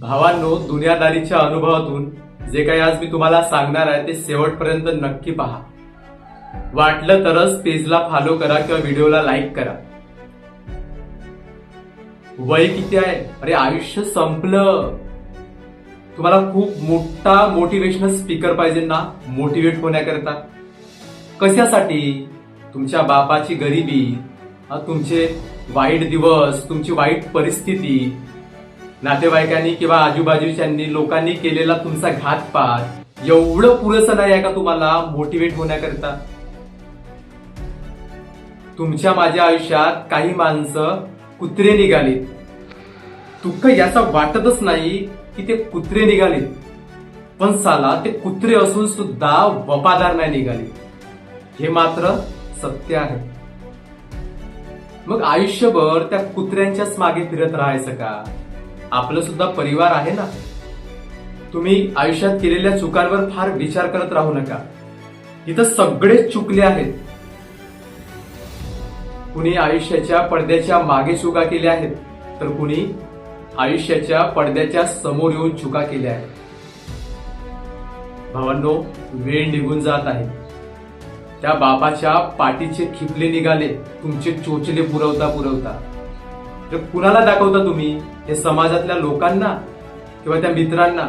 भावांनो दुनियादारीच्या अनुभवातून जे काही आज मी तुम्हाला सांगणार आहे ते शेवटपर्यंत नक्की पहा. वाटलं तरच पेजला फॉलो करा किंवा व्हिडिओला लाईक करा. वय किती आहे? अरे आयुष्य संपलं. तुम्हाला खूप मोठा मोटिवेशनल स्पीकर पाहिजे ना मोटिवेट होण्याकरता. कशासाठी? तुमच्या बापाची गरिबी तुमचे वाईट दिवस तुमची वाईट परिस्थिती नातेवाईकांनी किंवा आजूबाजूच्यांनी लोकांनी केलेला तुमचा घातपात एवढं पुरेसं नाही आहे का तुम्हाला मोटिवेट होण्याकरिता? तुमच्या माझ्या आयुष्यात काही माणसं कुत्रे निघालीत. दुःख याचा वाटतच नाही की ते कुत्रे निघाले पण साला ते कुत्रे असून सुद्धा वफादार नाही निघाले हे मात्र सत्य आहे. मग आयुष्यभर त्या कुत्र्यांच्याच मागे फिरत राहायचं का? आपलं सुद्धा परिवार आहे ना? तुम्ही आयुष्यात केलेल्या चुकांवर फार विचार करत राहू नका. इथं सगळे चुकले आहेत. कुणी आयुष्याच्या पडद्याच्या मागे चुका केल्या आहेत तर कुणी आयुष्याच्या पडद्याच्या समोर येऊन चुका केल्या आहेत. भावांनो वेळ निघून जात आहे. त्या बापाच्या पाठीचे खिपले निघाले तुमचे चोचले पुरवता पुरवता तर कुणाला दाखवता तुम्ही? हे समाजातल्या लोकांना किंवा त्या मित्रांना?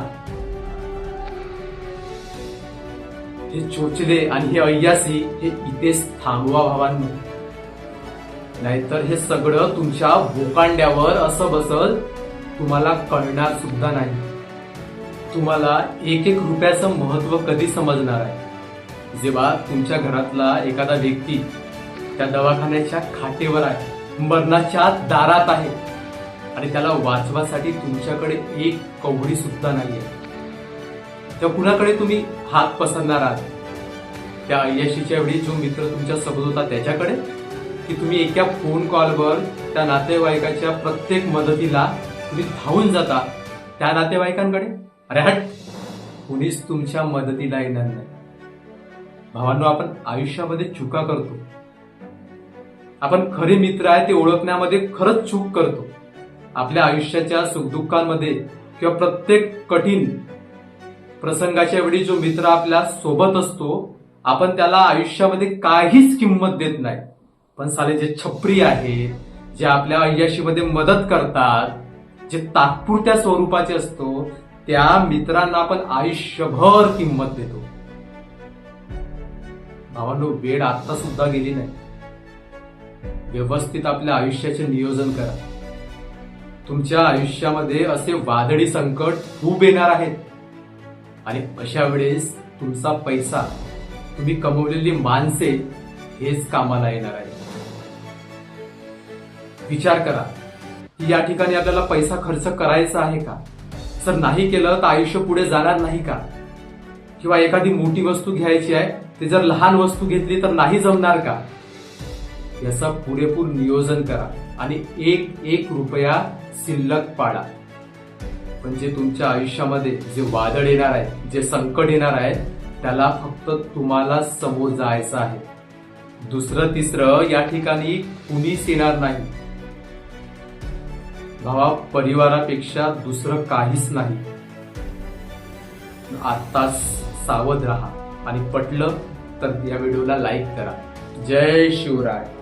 हे चोचले आणि हे अय्यासी हे इथेच थांबवा भावांनो. नाहीतर हे सगळं तुमच्या भोकांड्यावर असं बसल तुम्हाला कळणार सुद्धा नाही. तुम्हाला एक एक रुपयाचं महत्त्व कधी समजणार आहे? जेव्हा तुमच्या घरातला एखादा व्यक्ती त्या दवाखान्याच्या खाटेवर आहे मरणाच्या दारात आहे. आणि त्याला वाचवासाठी तुमच्याकडे एक कवडी सुद्धा आहे तर कुणाकडे तुम्ही हात पसरणार आहात? त्या अय्याशीच्या वेळी जो मित्र तुमच्यासोबत होता त्याच्याकडे? की तुम्ही एका फोन कॉलवर त्या नातेवाईकाच्या प्रत्येक मदतीला तुम्ही धावून जाता त्या नातेवाईकांकडे? अरे हट! कुणीच तुमच्या मदतीला येणार नाही. भावांनो आपण आयुष्यामध्ये चुका करतो. आपण खरे मित्र आहे ते ओळखण्यामध्ये खरंच चूक करतो. आपल्या आयुष्याच्या सुखदुःखांमध्ये किंवा प्रत्येक कठीण प्रसंगाच्या वेळी जो मित्र आपल्यासोबत असतो आपण त्याला आयुष्यामध्ये काहीच किंमत देत नाही. पण साले जे छपरी आहेत जे आपल्या अय्याशीमध्ये मदत करतात जे तात्पुरत्या स्वरूपाचे असतो त्या मित्रांना आपण आयुष्यभर किंमत देतो. भावांनो वेळ आता सुद्धा गेली नाही. व्यवस्थित आपल्या आयुष्याचे नियोजन करा. तुमच्या आयुष्यामध्ये असे वादळी संकट खूप येणार आहेत. आणि अशा वेळेस तुमचा पैसा तुम्ही कमवलेली माणसे हेच कामाला येणार आहे विचार करा की या ठिकाणी आपल्याला पैसा खर्च करायचा आहे का? जर नाही केलं तर आयुष्य पुढे जाणार नाही का? किंवा एखादी मोठी वस्तू घ्यायची आहे ते जर लहान वस्तू घेतली तर नाही जमणार का? याचा पुरेपूर नियोजन करा आणि एक एक रुपया शिल्लक पाडा. म्हणजे तुमच्या आयुष्यामध्ये जे वादळ येणार आहे जे संकट येणार आहे त्याला फक्त तुम्हाला समोर जायचं आहे. दुसरं तिसरं या ठिकाणी कुणीच येणार नाही. भावा परिवारापेक्षा दुसरं काहीच नाही. आत्ताच सावध राहा आणि पटलं तर या व्हिडिओला लाईक करा. जय शिवराय.